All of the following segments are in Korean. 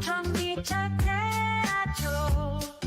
전기차 태아조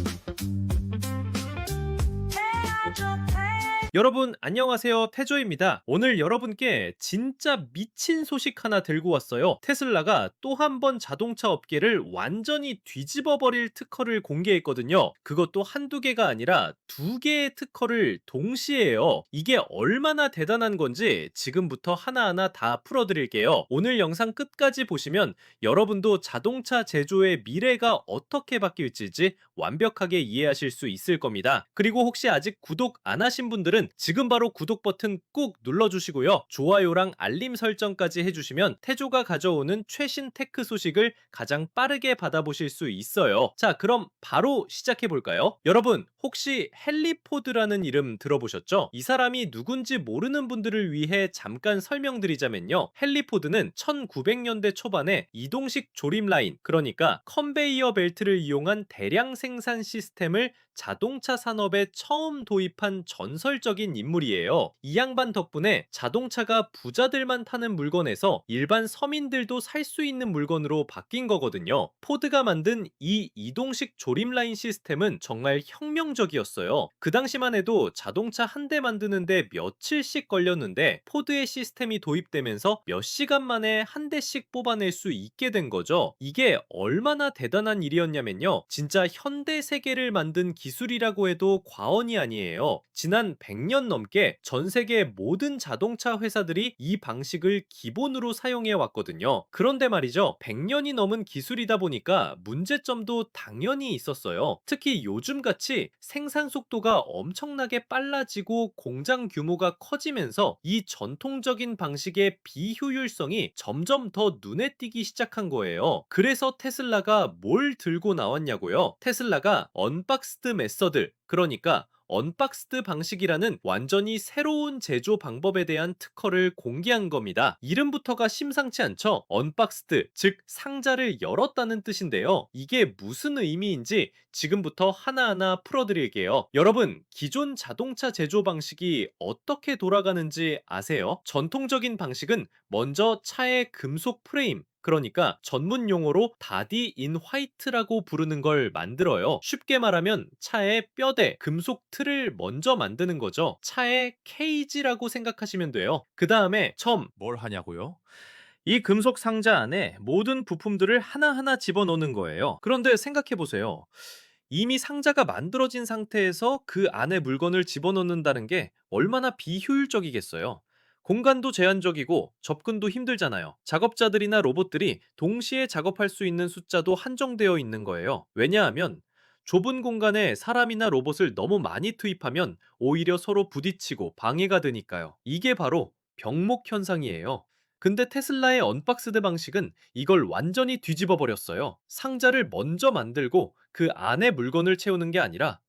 여러분 안녕하세요. 태조입니다. 오늘 여러분께 진짜 미친 소식 하나 들고 왔어요. 테슬라가 또 한 번 자동차 업계를 완전히 뒤집어 버릴 특허를 공개했거든요. 그것도 한두 개가 아니라 두 개의 특허를 동시에요. 이게 얼마나 대단한 건지 지금부터 하나하나 다 풀어 드릴게요. 오늘 영상 끝까지 보시면 여러분도 자동차 제조의 미래가 어떻게 바뀔지 완벽하게 이해하실 수 있을 겁니다. 그리고 혹시 아직 구독 안 하신 분들은 지금 바로 구독 버튼 꾹 눌러주시고요. 좋아요랑 알림 설정까지 해주시면 태조가 가져오는 최신 테크 소식을 가장 빠르게 받아보실 수 있어요. 자, 그럼 바로 시작해볼까요? 여러분, 혹시 헨리포드라는 이름 들어보셨죠? 이 사람이 누군지 모르는 분들을 위해 잠깐 설명드리자면요. 헨리포드는 1900년대 초반에 이동식 조립 라인, 그러니까 컨베이어 벨트를 이용한 대량 생산 시스템을 자동차 산업에 처음 도입한 전설적인 인물이에요. 이 양반 덕분에 자동차가 부자들만 타는 물건에서 일반 서민들도 살 수 있는 물건으로 바뀐 거거든요. 포드가 만든 이 이동식 조립 라인 시스템은 정말 혁명적이었어요. 그 당시만 해도 자동차 한 대 만드는데 며칠씩 걸렸는데 포드의 시스템이 도입되면서 몇 시간 만에 한 대씩 뽑아낼 수 있게 된 거죠. 이게 얼마나 대단한 일이었냐면요. 진짜 현대 세계를 만든 기술이라고 해도 과언이 아니에요. 지난 100년 넘게 전 세계 모든 자동차 회사들이 이 방식을 기본으로 사용해 왔거든요. 그런데 말이죠. 100년이 넘은 기술이다 보니까 문제점도 당연히 있었어요. 특히 요즘 같이 생산 속도가 엄청나게 빨라지고 공장 규모가 커지면서 이 전통적인 방식의 비효율성이 점점 더 눈에 띄기 시작한 거예요. 그래서 테슬라가 뭘 들고 나왔냐고요? 테슬라가 언박스드 메서드, 그러니까 언박스드 방식이라는 완전히 새로운 제조 방법에 대한 특허를 공개한 겁니다. 이름부터가 심상치 않죠? 언박스드, 즉 상자를 열었다는 뜻인데요. 이게 무슨 의미인지 지금부터 하나하나 풀어드릴게요. 여러분, 기존 자동차 제조 방식이 어떻게 돌아가는지 아세요? 전통적인 방식은 먼저 차의 금속 프레임, 그러니까 전문 용어로 바디 인 화이트라고 부르는 걸 만들어요. 쉽게 말하면 차의 뼈대, 금속 틀을 먼저 만드는 거죠. 차의 케이지라고 생각하시면 돼요. 그 다음에 첨, 뭘 하냐고요? 이 금속 상자 안에 모든 부품들을 하나하나 집어넣는 거예요. 그런데 생각해 보세요. 이미 상자가 만들어진 상태에서 그 안에 물건을 집어넣는다는 게 얼마나 비효율적이겠어요. 공간도 제한적이고 접근도 힘들잖아요. 작업자들이나 로봇들이 동시에 작업할 수 있는 숫자도 한정되어 있는 거예요. 왜냐하면 좁은 공간에 사람이나 로봇을 너무 많이 투입하면 오히려 서로 부딪히고 방해가 되니까요. 이게 바로 병목 현상이에요. 근데 테슬라의 언박스드 방식은 이걸 완전히 뒤집어 버렸어요. 상자를 먼저 만들고 그 안에 물건을 채우는 게 아니라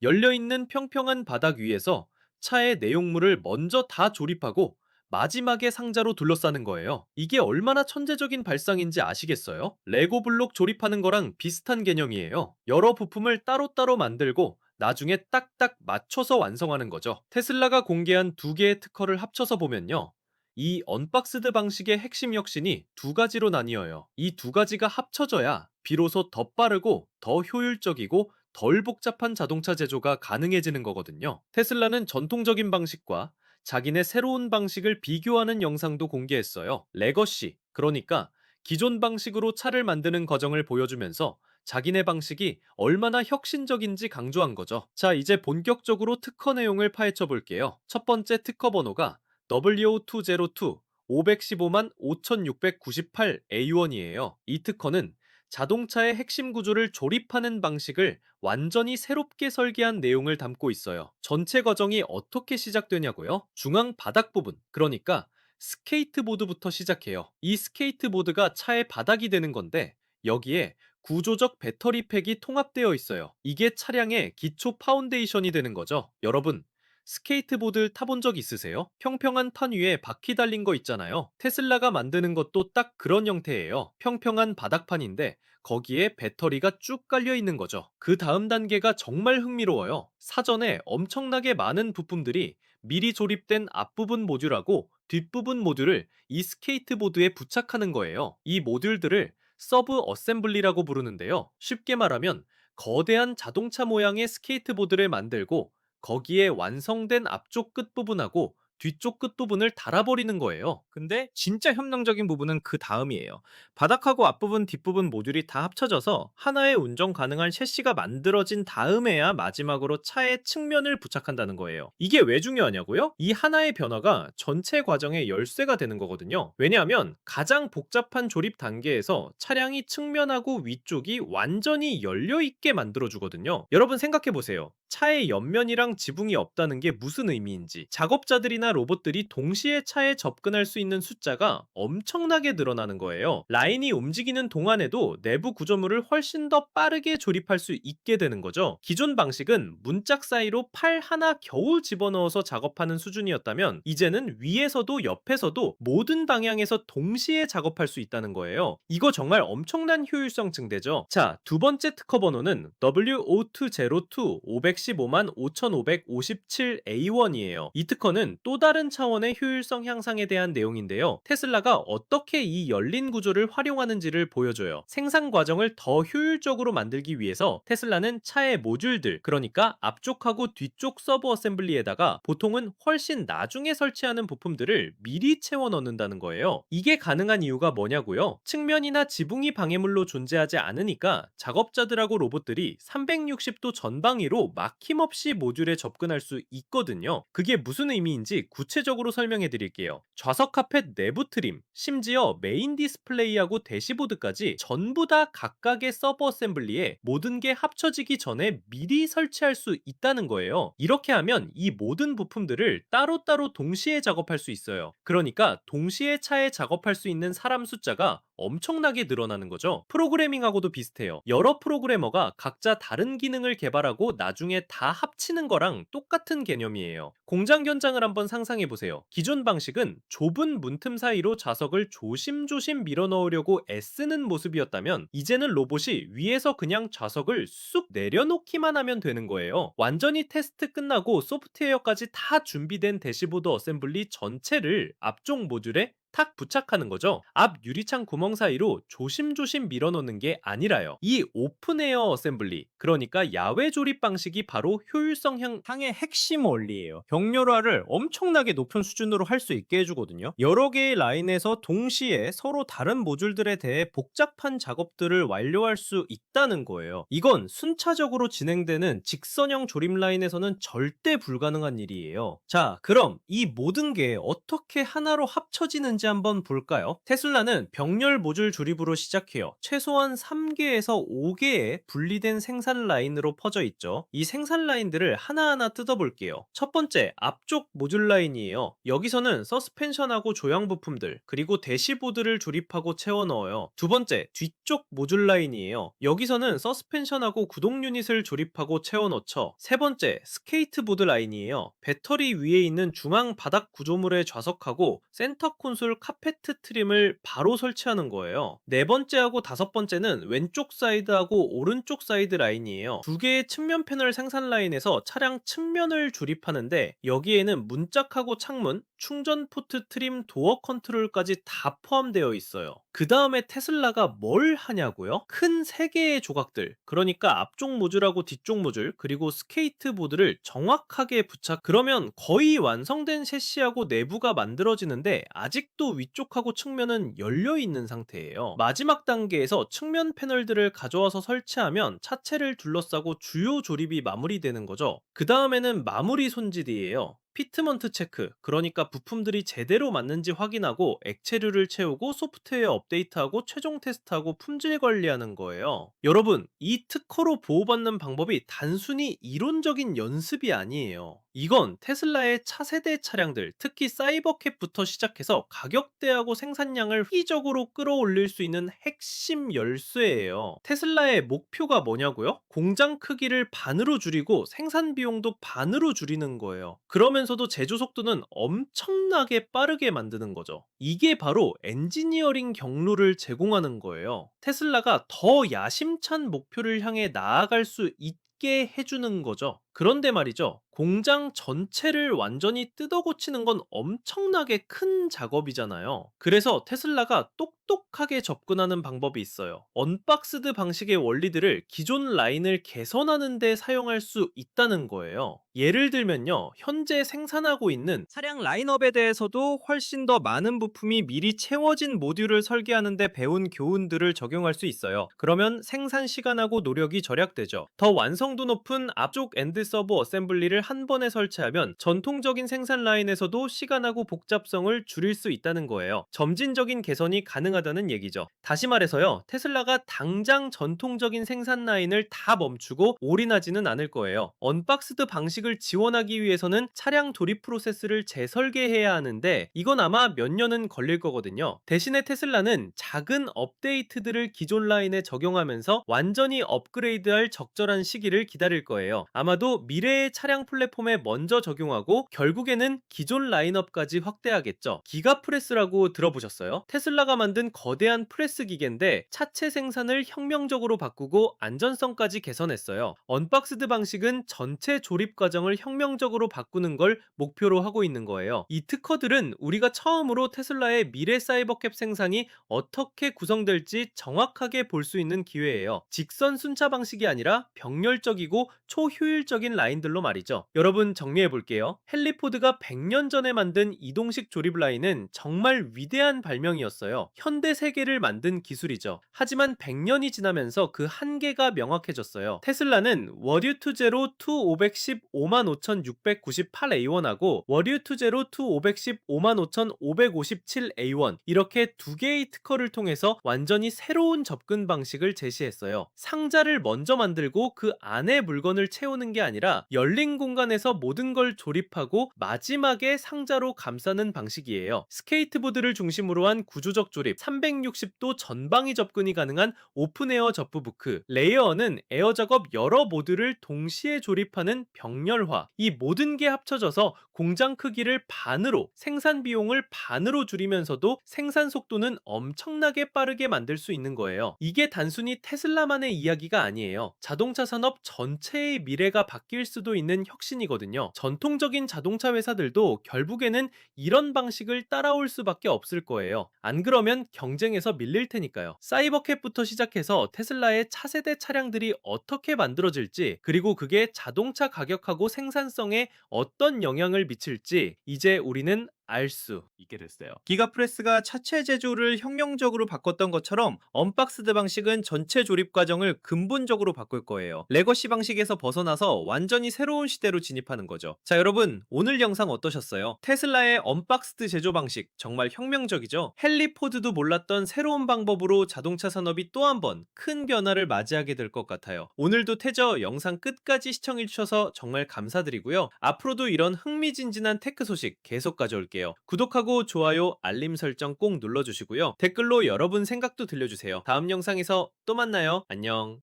열려있는 평평한 바닥 위에서 차의 내용물을 먼저 다 조립하고 마지막에 상자로 둘러싸는 거예요. 이게 얼마나 천재적인 발상인지 아시겠어요? 레고 블록 조립하는 거랑 비슷한 개념이에요. 여러 부품을 따로따로 만들고 나중에 딱딱 맞춰서 완성하는 거죠. 테슬라가 공개한 두 개의 특허를 합쳐서 보면요. 이 언박스드 방식의 핵심 혁신이 두 가지로 나뉘어요. 이 두 가지가 합쳐져야 비로소 더 빠르고 더 효율적이고 덜 복잡한 자동차 제조가 가능해지는 거거든요. 테슬라는 전통적인 방식과 자기네 새로운 방식을 비교하는 영상도 공개했어요. 레거시, 그러니까 기존 방식으로 차를 만드는 과정을 보여주면서 자기네 방식이 얼마나 혁신적인지 강조한 거죠. 자, 이제 본격적으로 특허 내용을 파헤쳐 볼게요. 첫 번째 특허 번호가 W202 515만 5698 A1이에요. 이 특허는 자동차의 핵심 구조를 조립하는 방식을 완전히 새롭게 설계한 내용을 담고 있어요. 전체 과정이 어떻게 시작되냐고요? 중앙 바닥 부분, 그러니까 스케이트보드부터 시작해요. 이 스케이트보드가 차의 바닥이 되는 건데 여기에 구조적 배터리 팩이 통합되어 있어요. 이게 차량의 기초 파운데이션이 되는 거죠. 여러분, 스케이트보드 타본 적 있으세요? 평평한 판 위에 바퀴 달린 거 있잖아요. 테슬라가 만드는 것도 딱 그런 형태예요. 평평한 바닥판인데 거기에 배터리가 쭉 깔려 있는 거죠. 그 다음 단계가 정말 흥미로워요. 사전에 엄청나게 많은 부품들이 미리 조립된 앞부분 모듈하고 뒷부분 모듈을 이 스케이트보드에 부착하는 거예요. 이 모듈들을 서브 어셈블리라고 부르는데요. 쉽게 말하면 거대한 자동차 모양의 스케이트보드를 만들고 거기에 완성된 앞쪽 끝부분하고 뒤쪽 끝부분을 달아버리는 거예요. 근데 진짜 혁명적인 부분은 그 다음이에요. 바닥하고 앞부분, 뒷부분 모듈이 다 합쳐져서 하나의 운전 가능한 셰시가 만들어진 다음에야 마지막으로 차의 측면을 부착한다는 거예요. 이게 왜 중요하냐고요? 이 하나의 변화가 전체 과정의 열쇠가 되는 거거든요. 왜냐하면 가장 복잡한 조립 단계에서 차량이 측면하고 위쪽이 완전히 열려 있게 만들어 주거든요. 여러분 생각해 보세요. 차의 옆면이랑 지붕이 없다는 게 무슨 의미인지 작업자들이나 로봇들이 동시에 차에 접근할 수 있는 숫자가 엄청나게 늘어나는 거예요. 라인이 움직이는 동안에도 내부 구조물을 훨씬 더 빠르게 조립할 수 있게 되는 거죠. 기존 방식은 문짝 사이로 팔 하나 겨우 집어넣어서 작업하는 수준이었다면 이제는 위에서도 옆에서도 모든 방향에서 동시에 작업할 수 있다는 거예요. 이거 정말 엄청난 효율성 증대죠. 자, 두 번째 특허 번호는 W0202 515만 5557A1이에요. 이 특허는 또 다른 차원의 효율성 향상에 대한 내용인데요. 테슬라가 어떻게 이 열린 구조를 활용하는지를 보여줘요. 생산 과정을 더 효율적으로 만들기 위해서 테슬라는 차의 모듈들, 그러니까 앞쪽하고 뒤쪽 서브 어셈블리에다가 보통은 훨씬 나중에 설치하는 부품들을 미리 채워 넣는다는 거예요. 이게 가능한 이유가 뭐냐고요? 측면이나 지붕이 방해물로 존재하지 않으니까 작업자들하고 로봇들이 360도 전방위로 막힘없이 모듈에 접근할 수 있거든요. 그게 무슨 의미인지 구체적으로 설명해 드릴게요. 좌석 카펫 내부 트림, 심지어 메인 디스플레이하고 대시보드까지 전부 다 각각의 서버 어셈블리에 모든 게 합쳐지기 전에 미리 설치할 수 있다는 거예요. 이렇게 하면 이 모든 부품들을 따로따로 동시에 작업할 수 있어요. 그러니까 동시에 차에 작업할 수 있는 사람 숫자가 엄청나게 늘어나는 거죠. 프로그래밍하고도 비슷해요. 여러 프로그래머가 각자 다른 기능을 개발하고 나중에 다 합치는 거랑 똑같은 개념이에요. 공장 현장을 한번 상상해 보세요. 기존 방식은 좁은 문틈 사이로 좌석을 조심조심 밀어 넣으려고 애쓰는 모습이었다면 이제는 로봇이 위에서 그냥 좌석을 쑥 내려놓기만 하면 되는 거예요. 완전히 테스트 끝나고 소프트웨어까지 다 준비된 대시보드 어셈블리 전체를 앞쪽 모듈에 탁 부착하는 거죠. 앞 유리창 구멍 사이로 조심조심 밀어넣는 게 아니라요. 이 오픈 에어 어셈블리, 그러니까 야외 조립 방식이 바로 효율성 향 향의 핵심 원리예요. 경료화를 엄청나게 높은 수준으로 할 수 있게 해주거든요. 여러 개의 라인에서 동시에 서로 다른 모듈들에 대해 복잡한 작업들을 완료할 수 있다는 거예요. 이건 순차적으로 진행되는 직선형 조립 라인에서는 절대 불가능한 일이에요. 자, 그럼 이 모든 게 어떻게 하나로 합쳐지는지 한번 볼까요? 테슬라는 병렬 모듈 조립으로 시작해요. 최소한 3개에서 5개의 분리된 생산 라인으로 퍼져 있죠. 이 생산 라인들을 하나하나 뜯어볼게요. 첫 번째, 앞쪽 모듈 라인이에요. 여기서는 서스펜션하고 조향 부품들, 그리고 대시보드를 조립하고 채워 넣어요. 두 번째, 뒤쪽 모듈 라인이에요. 여기서는 서스펜션하고 구동 유닛을 조립하고 채워 넣죠. 세 번째, 스케이트보드 라인이에요. 배터리 위에 있는 중앙 바닥 구조물에 좌석하고 센터 콘솔 카페트 트림을 바로 설치하는 거예요. 네 번째하고 다섯 번째는 왼쪽 사이드하고 오른쪽 사이드 라인이에요. 두 개의 측면 패널 생산 라인에서 차량 측면을 조립하는데 여기에는 문짝하고 창문, 충전 포트 트림 도어 컨트롤까지 다 포함되어 있어요. 그 다음에 테슬라가 뭘 하냐고요? 큰 세 개의 조각들, 그러니까 앞쪽 모듈하고 뒤쪽 모듈, 그리고 스케이트보드를 정확하게 부착. 그러면 거의 완성된 셰시하고 내부가 만들어지는데 아직도 위쪽하고 측면은 열려 있는 상태예요. 마지막 단계에서 측면 패널들을 가져와서 설치하면 차체를 둘러싸고 주요 조립이 마무리되는 거죠. 그 다음에는 마무리 손질이에요. 피트먼트 체크, 그러니까 부품들이 제대로 맞는지 확인하고 액체류를 채우고 소프트웨어 업데이트하고 최종 테스트하고 품질 관리하는 거예요. 여러분, 이 특허로 보호받는 방법이 단순히 이론적인 연습이 아니에요. 이건 테슬라의 차세대 차량들, 특히 사이버캡부터 시작해서 가격대하고 생산량을 휘적으로 끌어올릴 수 있는 핵심 열쇠예요. 테슬라의 목표가 뭐냐고요? 공장 크기를 반으로 줄이고 생산 비용도 반으로 줄이는 거예요. 그러면서도 제조 속도는 엄청나게 빠르게 만드는 거죠. 이게 바로 엔지니어링 경로를 제공하는 거예요. 테슬라가 더 야심찬 목표를 향해 나아갈 수 있게 해주는 거죠. 그런데 말이죠. 공장 전체를 완전히 뜯어 고치는 건 엄청나게 큰 작업이잖아요. 그래서 테슬라가 똑똑하게 접근하는 방법이 있어요. 언박스드 방식의 원리들을 기존 라인을 개선하는 데 사용할 수 있다는 거예요. 예를 들면요. 현재 생산하고 있는 차량 라인업에 대해서도 훨씬 더 많은 부품이 미리 채워진 모듈을 설계하는데 배운 교훈들을 적용할 수 있어요. 그러면 생산 시간하고 노력이 절약되죠. 더 완성도 높은 앞쪽 엔드 서버 어셈블리를 한 번에 설치하면 전통적인 생산 라인에서도 시간하고 복잡성을 줄일 수 있다는 거예요. 점진적인 개선이 가능하다는 얘기죠. 다시 말해서요. 테슬라가 당장 전통적인 생산 라인을 다 멈추고 올인하지는 않을 거예요. 언박스드 방식을 지원하기 위해서는 차량 조립 프로세스를 재설계해야 하는데 이건 아마 몇 년은 걸릴 거거든요. 대신에 테슬라는 작은 업데이트들을 기존 라인에 적용하면서 완전히 업그레이드할 적절한 시기를 기다릴 거예요. 아마도 미래의 차량 플랫폼에 먼저 적용하고 결국에는 기존 라인업까지 확대하겠죠. 기가프레스라고 들어보셨어요? 테슬라가 만든 거대한 프레스 기계인데 차체 생산을 혁명적으로 바꾸고 안전성까지 개선했어요. 언박스드 방식은 전체 조립 과정을 혁명적으로 바꾸는 걸 목표로 하고 있는 거예요. 이 특허들은 우리가 처음으로 테슬라의 미래 사이버캡 생산이 어떻게 구성될지 정확하게 볼 수 있는 기회예요. 직선 순차 방식이 아니라 병렬적이고 초효율적인 라인들로 말이죠. 여러분 정리해 볼게요. 헨리포드가 100년 전에 만든 이동식 조립 라인은 정말 위대한 발명이었어요. 현대 세계를 만든 기술이죠. 하지만 100년이 지나면서 그 한계가 명확해졌어요. 테슬라는 워류 투 제로 투510 55,698A1하고 워류 투 제로 투510 55,557A1 이렇게 두 개의 특허를 통해서 완전히 새로운 접근 방식을 제시했어요. 상자를 먼저 만들고 그 안에 물건을 채우는 게 아니라 열린 공간에서 모든 걸 조립하고 마지막에 상자로 감싸는 방식이에요. 스케이트보드를 중심으로 한 구조적 조립, 360도 전방위 접근이 가능한 오픈에어 접부부크, 레이어는 에어 작업 여러 모드를 동시에 조립하는 병렬화. 이 모든 게 합쳐져서 공장 크기를 반으로, 생산 비용을 반으로 줄이면서도 생산 속도는 엄청나게 빠르게 만들 수 있는 거예요. 이게 단순히 테슬라만의 이야기가 아니에요. 자동차 산업 전체의 미래가 바뀔 수도 있는 혁신이거든요. 전통적인 자동차 회사들도 결국에는 이런 방식을 따라올 수밖에 없을 거예요. 안 그러면 경쟁에서 밀릴 테니까요. 사이버캡부터 시작해서 테슬라의 차세대 차량들이 어떻게 만들어질지, 그리고 그게 자동차 가격하고 생산성에 어떤 영향을 미칠지 이제 우리는 알 수 있게 됐어요. 기가프레스가 차체 제조를 혁명적으로 바꿨던 것처럼 언박스드 방식은 전체 조립 과정을 근본적으로 바꿀 거예요. 레거시 방식에서 벗어나서 완전히 새로운 시대로 진입하는 거죠. 자, 여러분, 오늘 영상 어떠셨어요? 테슬라의 언박스드 제조 방식 정말 혁명적이죠? 헨리 포드도 몰랐던 새로운 방법으로 자동차 산업이 또 한 번 큰 변화를 맞이하게 될 것 같아요. 오늘도 태저 영상 끝까지 시청해주셔서 정말 감사드리고요. 앞으로도 이런 흥미진진한 테크 소식 계속 가져올 게요. 구독하고 좋아요, 알림 설정 꼭 눌러주시고요. 댓글로 여러분 생각도 들려주세요. 다음 영상에서 또 만나요. 안녕.